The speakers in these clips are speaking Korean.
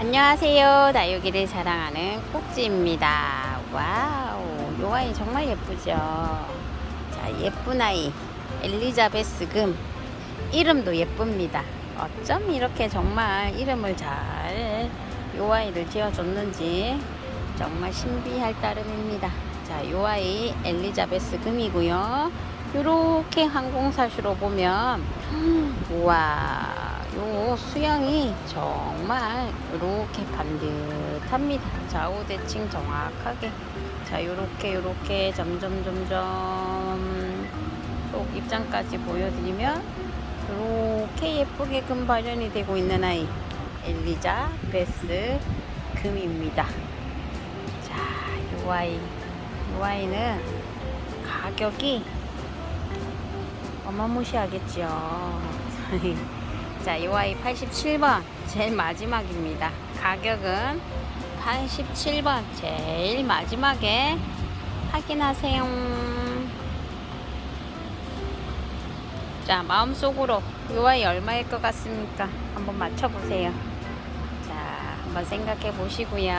안녕하세요. 다육이를 사랑하는 꼭지입니다. 와우, 요 아이 정말 예쁘죠? 자, 예쁜 아이. 엘리자베스 금. 이름도 예쁩니다. 어쩜 이렇게 정말 이름을 잘 요 아이를 지어줬는지 정말 신비할 따름입니다. 자, 요 아이 엘리자베스 금이고요. 요렇게 항공사슈로 보면 우와 요 수영이 정말 이렇게 반듯합니다. 좌우 대칭 정확하게 자 요렇게 요렇게 점점 점점 속 입장까지 보여드리면 이렇게 예쁘게 금 발현이 되고 있는 아이 엘리자 베스 금입니다. 자, 요 아이 요 아이는 가격이 어마무시하겠죠. 자, 이 아이 87번 제일 마지막입니다. 가격은 87번 제일 마지막에 확인하세요. 자, 마음속으로 이 아이 얼마일 것 같습니까? 한번 맞춰보세요. 자, 한번 생각해 보시고요.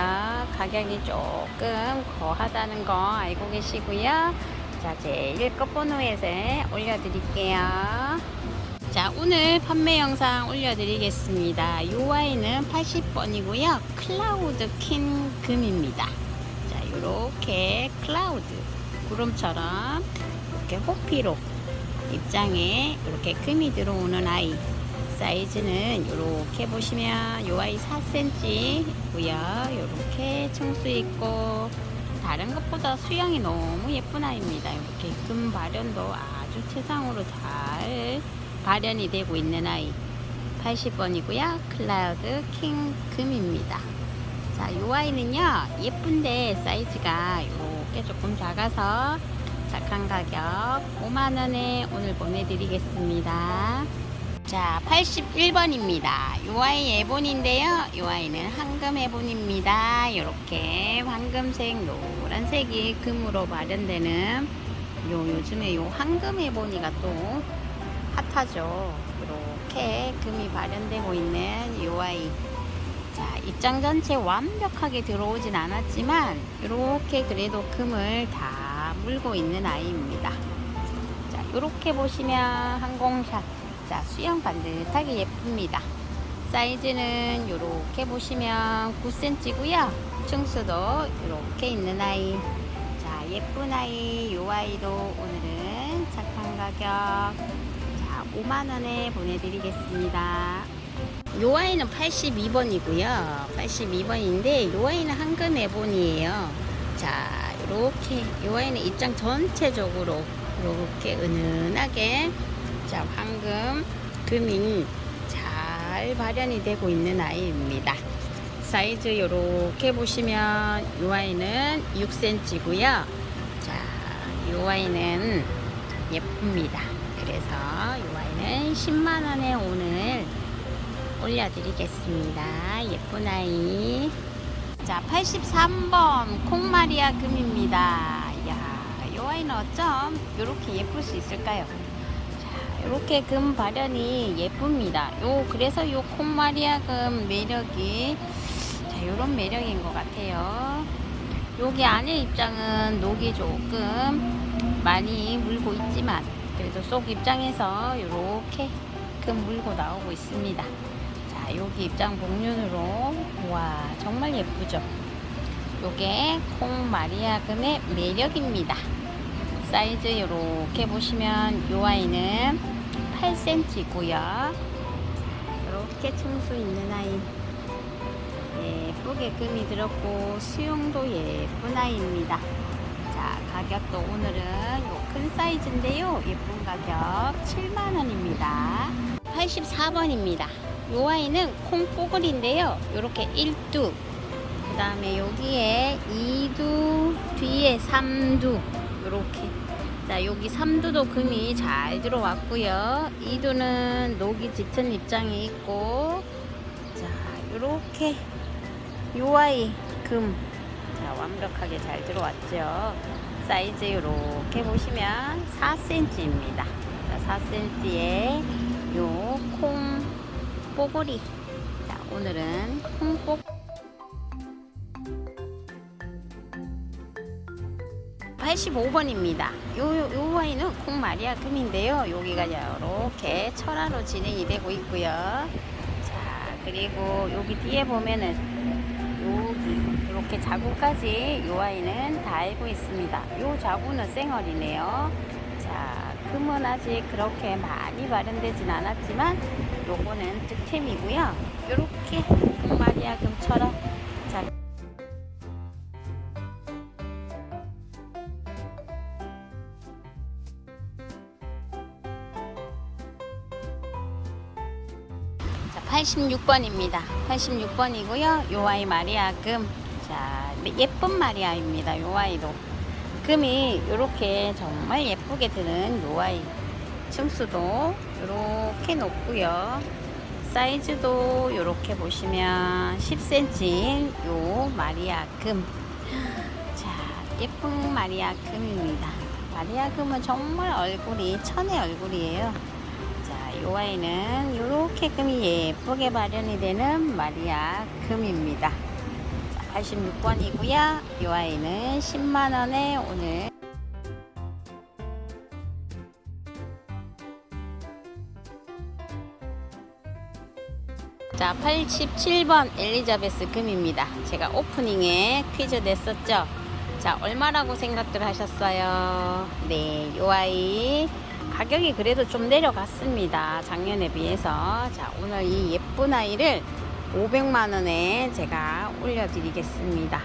가격이 조금 거하다는 거 알고 계시고요. 자, 제일 끝번호에서 올려드릴게요. 자, 오늘 판매 영상 올려드리겠습니다. 이 아이는 80번이고요. 클라우드 킨 금입니다. 자, 요렇게 클라우드 구름처럼 이렇게 호피로 입장에 이렇게 금이 들어오는 아이 사이즈는 이렇게 보시면 요 아이 4cm고요. 이렇게 청수 있고 다른 것보다 수영이 너무 예쁜 아이입니다. 이렇게 금 발현도 아주 최상으로 잘 발현이 되고 있는 아이 80번이고요. 클라우드 킹 금입니다. 자, 요 아이는요 예쁜데 사이즈가 이렇게 조금 작아서 착한 가격 5만원에 오늘 보내드리겠습니다. 자, 81번입니다. 요 아이 에본인데요. 요 아이는 황금 에본입니다. 이렇게 황금색, 노란색이 금으로 발현되는 요 요즘에 요 황금 에본이가 또 핫하죠. 이렇게 금이 발현되고 있는 요 아이. 자, 입장 전체 완벽하게 들어오진 않았지만 이렇게 그래도 금을 다 물고 있는 아이입니다. 자, 이렇게 보시면 항공샷. 자, 수영 반듯하게 예쁩니다. 사이즈는 이렇게 보시면 9cm고요. 층수도 이렇게 있는 아이. 자, 예쁜 아이, 요 아이도 오늘은 착한 가격. 자, 5만원에 보내드리겠습니다. 요 아이는 82번이고요. 82번인데 요 아이는 황금 에본이에요. 자, 이렇게 요 아이는 입장 전체적으로 이렇게 은은하게 자, 황금 금이 잘 발현이 되고 있는 아이입니다. 사이즈 이렇게 보시면 요 아이는 6cm고요. 자, 요 아이는 예쁩니다. 그래서 요 아이는 10만 원에 오늘 올려드리겠습니다. 예쁜 아이. 자, 83번 콩마리아 금입니다. 이야, 이 아이는 어쩜 이렇게 예쁠 수 있을까요? 자, 이렇게 금 발현이 예쁩니다. 요, 그래서 요 콩마리아 금 매력이 자, 요런 매력인 것 같아요. 여기 안에 입장은 녹이 조금 많이 물고 있지만 그래도 속 입장에서 이렇게 금 물고 나오고 있습니다. 자, 여기 입장 복륜으로 와 정말 예쁘죠. 요게 콩 마리아금의 매력입니다. 사이즈 이렇게 보시면 요 아이는 8cm고요. 이렇게 층수 있는 아이 예쁘게 금이 들었고 수영도 예쁜 아이입니다. 자 가격도 오늘은 요 큰 사이즈인데요. 예쁜 가격 7만원입니다. 84번입니다. 요 아이는 콩뽀글인데요. 요렇게 1두 그 다음에 여기에 2두 뒤에 3두 요렇게 자 여기 3두도 금이 잘 들어왔고요 2두는 녹이 짙은 입장에 있고 자 요렇게 요 아이 금 자, 완벽하게 잘 들어왔죠. 사이즈 이렇게 보시면 4cm입니다. 4cm에 요콩 뽀글이. 자, 오늘은 콩 뽀. 팔십오 번입니다 요, 요 와인은 콩마리아 금인데요. 여기가 이렇게 철화로 진행이 되고 있고요. 자, 그리고 여기 뒤에 보면은 여기 이렇게 자구까지 요 아이는 다 알고 있습니다. 요 자구는 쌩얼이네요. 자, 금은 아직 그렇게 많이 발현되진 않았지만 요거는 득템이고요. 요렇게 86번입니다. 86번이고요. 요 아이 마리아 금. 자, 예쁜 마리아입니다. 요 아이도. 금이 이렇게 정말 예쁘게 드는 요 아이. 층수도 이렇게 높고요. 사이즈도 이렇게 보시면 10cm인 요 마리아 금. 자, 예쁜 마리아 금입니다. 마리아 금은 정말 얼굴이 천의 얼굴이에요. 자, 요 아이는 이렇게 금이 예쁘게 발현이 되는 마리아 금입니다. 자, 86번이고요. 요 아이는 10만 원에 오늘 자, 87번 엘리자베스 금입니다. 제가 오프닝에 퀴즈 냈었죠. 자, 얼마라고 생각들 하셨어요? 네, 요 아이 가격이 그래도 좀 내려갔습니다. 작년에 비해서. 자, 오늘 이 예쁜 아이를 500만 원에 제가 올려드리겠습니다.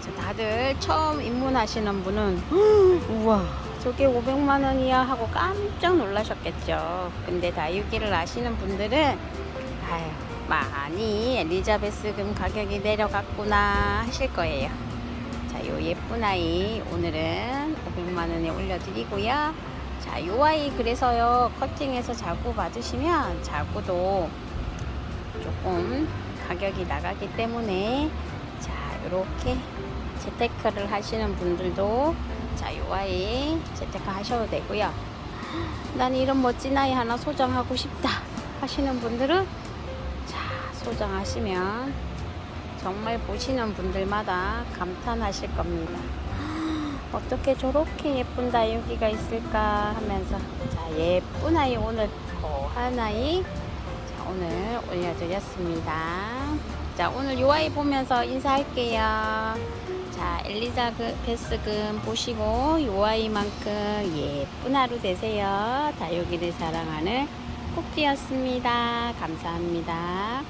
자, 다들 처음 입문하시는 분은 우와 저게 500만 원이야 하고 깜짝 놀라셨겠죠. 근데 다육이를 아시는 분들은 아유 많이 엘리자베스금 가격이 내려갔구나 하실 거예요. 자, 요 예쁜 아이 오늘은 500만 원에 올려드리고요. 자, 요 아이 그래서요 커팅해서 자구 받으시면 자구도 조금 가격이 나가기 때문에 자, 요렇게 재테크를 하시는 분들도 자, 요 아이 재테크 하셔도 되고요. 난 이런 멋진 아이 하나 소장하고 싶다 하시는 분들은 자, 소장하시면 정말 보시는 분들마다 감탄하실 겁니다. 어떻게 저렇게 예쁜 다육이가 있을까 하면서 자 예쁜 아이 오늘 고한 아이 자 오늘 올려드렸습니다. 자 오늘 요 아이 보면서 인사할게요. 자 엘리자베스금 보시고 요 아이만큼 예쁜 하루 되세요. 다육이를 사랑하는 꼭지였습니다. 감사합니다.